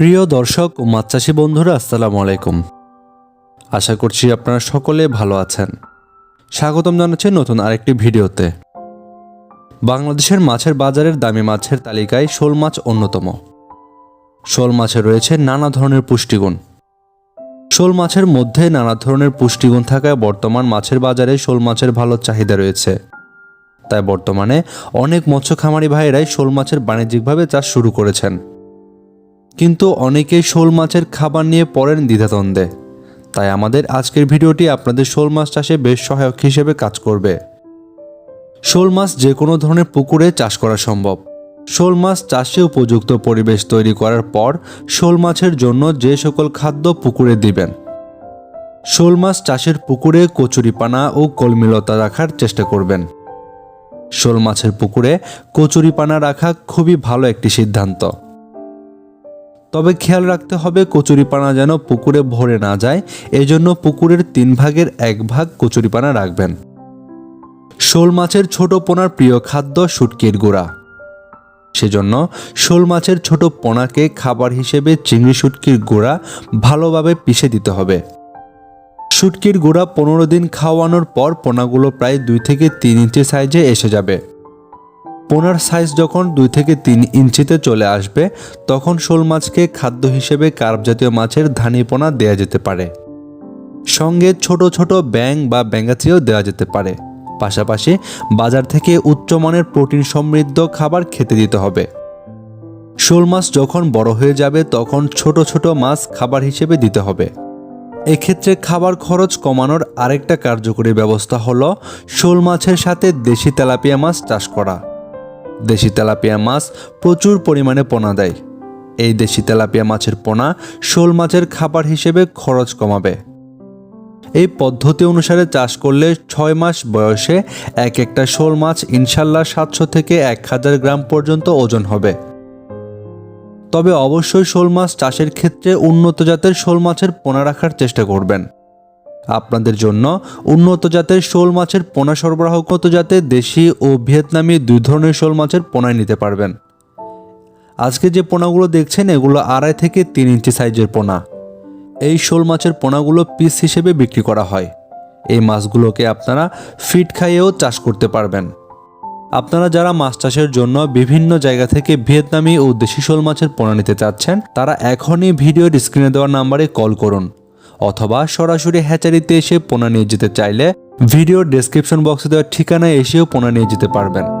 প্রিয় দর্শক ও মাছ চাষি বন্ধুরা, আসসালামু আলাইকুম। আশা করছি আপনারা সকলে ভালো আছেন। স্বাগতম জানাচ্ছি নতুন আরেকটি ভিডিওতে। বাংলাদেশের মাছের বাজারের দামি মাছের তালিকায় শোল মাছ অন্যতম। শোল মাছে রয়েছে নানা ধরনের পুষ্টিগুণ। শোল মাছের মধ্যে নানা ধরনের পুষ্টিগুণ থাকায় বর্তমান মাছের বাজারে শোল মাছের ভালো চাহিদা রয়েছে। তাই বর্তমানে অনেক মৎস্য খামারি ভাইয়েরাই শোল মাছের বাণিজ্যিকভাবে চাষ শুরু করেছেন। কিন্তু অনেকেই শোল মাছের খাবার নিয়ে পড়েন দ্বিধাদ্বন্দ্বে। তাই আমাদের আজকের ভিডিওটি আপনাদের শোল মাছ চাষে বেশ সহায়ক হিসেবে কাজ করবে। শোল মাছ যে কোনো ধরনের পুকুরে চাষ করা সম্ভব। শোল মাছ চাষে উপযুক্ত পরিবেশ তৈরি করার পর শোল মাছের জন্য যে সকল খাদ্য পুকুরে দিবেন। শোল মাছ চাষের পুকুরে কচুরিপানা ও কলমিলতা রাখার চেষ্টা করবেন। শোল মাছের পুকুরে কচুরিপানা রাখা খুবই ভালো একটি সিদ্ধান্ত। তবে খেয়াল রাখতে হবে কচুরিপানা যেন পুকুরে ভরে না যায়, এজন্য পুকুরের তিন ভাগের এক ভাগ কচুরিপানা রাখবেন। শোল মাছের ছোট পোনার প্রিয় খাদ্য শুটকির গুঁড়া। সেজন্য শোল মাছের ছোট পোনাকে খাবার হিসেবে চিংড়ি শুটকির গুঁড়া ভালোভাবে পিষে দিতে হবে। শুটকির গুঁড়া পনেরো দিন খাওয়ানোর পর পোনাগুলো প্রায় দুই থেকে তিন ইঞ্চি সাইজে এসে যাবে। পোনার সাইজ যখন দুই থেকে তিন ইঞ্চিতে চলে আসবে, তখন শোল মাছকে খাদ্য হিসেবে কার্প জাতীয় মাছের ধানি পোনা দেওয়া যেতে পারে। সঙ্গে ছোট ছোট ব্যাং বা ব্যাঙ্গাচিও দেওয়া যেতে পারে। পাশাপাশি বাজার থেকে উচ্চমানের প্রোটিন সমৃদ্ধ খাবার খেতে দিতে হবে। শোল মাছ যখন বড় হয়ে যাবে, তখন ছোট ছোট মাছ খাবার হিসেবে দিতে হবে। এক্ষেত্রে খাবার খরচ কমানোর আরেকটা কার্যকরী ব্যবস্থা হলো শোল মাছের সাথে দেশি তেলাপিয়া মাছ চাষ করা। দেশি তেলাপিয়া মাছ প্রচুর পরিমাণে পোনা দেয়। এই দেশি তেলাপিয়া মাছের পোনা শোল মাছের খাবার হিসেবে খরচ কমাবে। এই পদ্ধতি অনুসারে চাষ করলে ছয় মাস বয়সে এক একটা শোল মাছ ইনশাল্লাহ সাতশো থেকে এক হাজার গ্রাম পর্যন্ত ওজন হবে। তবে অবশ্যই শোল মাছ চাষের ক্ষেত্রে উন্নত জাতের শোল মাছের পোনা রাখার চেষ্টা করবেন। আপনাদের জন্য। উন্নত জাতের শোল মাছের পোনা সরবরাহ কত জাতে দেশি ও ভিয়েতনামি দুই ধরনের শোল মাছের পোনায় নিতে পারবেন। আজকে যে পোনাগুলো দেখছেন, এগুলো আড়াই থেকে তিন ইঞ্চি সাইজের পোনা। এই শোল মাছের পোনাগুলো পিস হিসেবে বিক্রি করা হয়। এই মাছগুলোকে আপনারা ফিট খাইয়েও চাষ করতে পারবেন। আপনারা যারা মাছ চাষের জন্য বিভিন্ন জায়গা থেকে ভিয়েতনামি ও দেশি শোল মাছের পোনা নিতে চাচ্ছেন, তারা এখনই ভিডিওর স্ক্রিনে দেওয়া নাম্বারে কল করুন। অথবা সরাসরি হ্যাচারিতে এসে পোনা নিয়ে যেতে চাইলে ভিডিও ডেসক্রিপশন বক্সে দেওয়ার ঠিকানায় এসেও পোনা নিয়ে যেতে পারবেন।